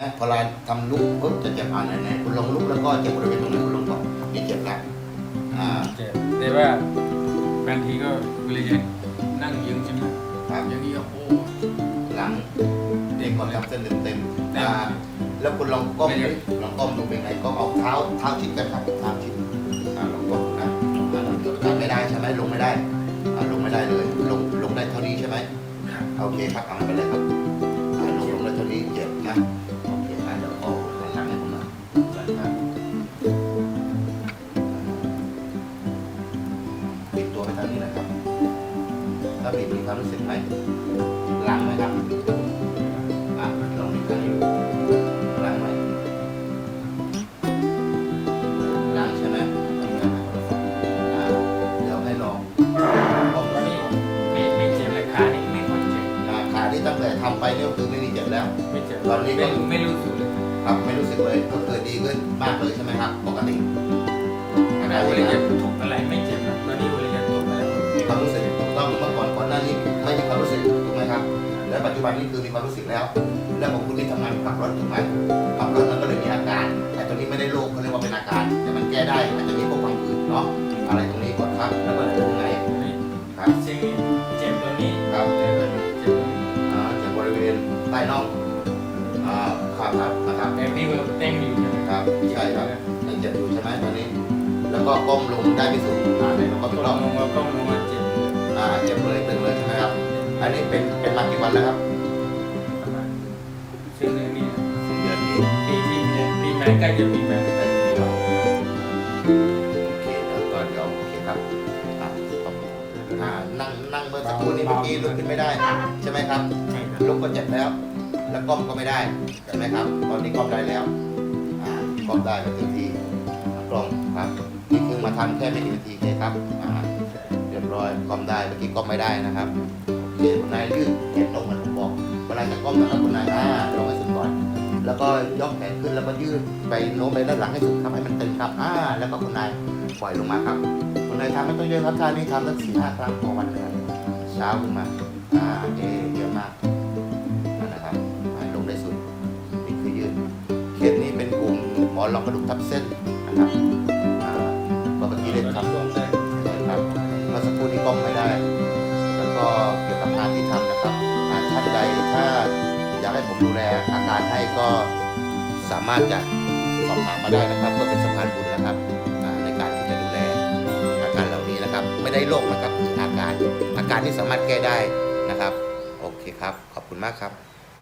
นะพอเราทำลุกปุ๊บจะเจ็บอ่านไหนๆคุณลงลุกแล้วก็เจ็บบริเวณตรงไหนคุณลงก่อนนี่เจ็บแล้วอ่าเจ็บแต่ว่าบางทีก็เวลาจะนั่งยืนใช่ไหมครับอย่างนี้ก็โอ้หลังเด็กก่อนทำเส้นเต็มๆเต็มอ่าแล้วคุณลองก้มไม่ได้ดิลองก้มดูเป็นไงก้มเอาเท้าเท้าชิดกันครับเท้าชิดอ่าลองก้มดูนะอ่าลองดูกันไม่ได้ใช่ไหมลงไม่ได้อ่าลงไม่ได้เลยลงลงได้เท่านี้ใช่ไหมโอเคครับเอาไปเลยครับ ถ้าปิดมีความรู้สึกไหมล้างไหมครับอะลองมีกันอยู่ล้างไหมล้างใช่ไหมอ่าเดี๋ยวให้ลองลองตอนนี้ไม่ไม่เจ็บเลยขานี่ไม่ค่อยเจ็บอ่าขาที่ตั้งแต่ทำไปเนี่ยก็คือไม่มีเจ็บแล้ว ไม่เจ็บตอนนี้ก็ ไม่ไม่รู้สึกเลยครับไม่รู้สึกเลยก็คือดีขึ้นมากเลยใช่ไหมครับ ปกติขณะเวลาจะทุบอะไรไม่เจ็บ จจุบันนี้คือมีความรู้สึกแล้วแล้วของคุณที่ทำงานขับรถถูกไหมขับรถมันก็เลยมีอาการ แต่ตัวนี้ไม่ได้โรคเขาเรียกว่าเป็นอาการ แต่มันแก้ได้อาจจะมีพวกความอื่นเนาะ อะไรตรงนี้ก่อนครับ แล้วก็ตรงไหนนี่ครับเจ็บเจ็บตรงนี้ครับแล้วก็เจ็บตรงนี้อ่าจากบริเวณใต้น่องอ่าครับครับนะครับแต่พี่ก็เต้นอยู่ใช่ไหมครับใช่ครับยังเจ็บอยู่ใช่ไหมตอนนี้ แล้วก็ก้มลงได้ไม่สุดอ่าไหนเราก็ก็อีกลรอองบลงมาก็ลงมาเจ็บอ่าเจ็บเลยตึงเลยใช่ไหมครับ อันนี้เป็นเป็นมากี่วันแล้วครับประมาณซึ่งเรื่องนี้สี่เดือนนี้ปีที่ปีใหม่ใกล้จะปีใหม่ได้ปีแล้วโอเคแล้วก็เดี๋ยวโอเคครับอะขอบคุณอ่านั่งนั่งเมื่อสักครู่นี้เมื่อกี้ลุกขึ้นไม่ได้ ใช่ไหมครับใช่ครับลุกก็เจ็บแล้ว แล้วก้มก็ไม่ได้ใช่ไหมครับ ตอนนี้ก้มได้แล้วอ่าก้มได้ก็ถึงทีกลมครับนี่คือมาทำแค่ไม่กี่นาทีเองครับอ่าเรียบร้อยก้มได้เมื่อกี้ก้มไม่ได้นะครับ โอเคคุณนายยืดแขนตรงเหมือนผมบอกเวลาจะก้มนะครับคุณนายอ่าลงให้สุดก่อน แล้วก็ยกแขนขึ้นแล้วก็ยืดไปโน้มไปด้านหลังให้สุดครับให้มันตึงครับอ่าแล้วก็คุณนายปล่อยลงมาครับคุณนายทำไม่ต้องเยอะครับท่านี้ทำสักสี่ห้าครั้งต่อวันเลยเช้าขึ้นมาอ่าเอเยอะมากนะครับลงได้สุดนี่คือยืดเคสนี้เป็นกลุ่มหมอนรองกระดูกทับเส้นนะครับ ดูแลอาการให้ก็สามารถจะสอบถามมาได้นะครับเพื่อเป็นสะพานบุญนะครับในการที่จะดูแลอาการเหล่านี้นะครับ ไม่ได้โรคนะครับคืออาการอาการที่สามารถแก้ได้นะครับ โอเคครับ ขอบคุณมากครับ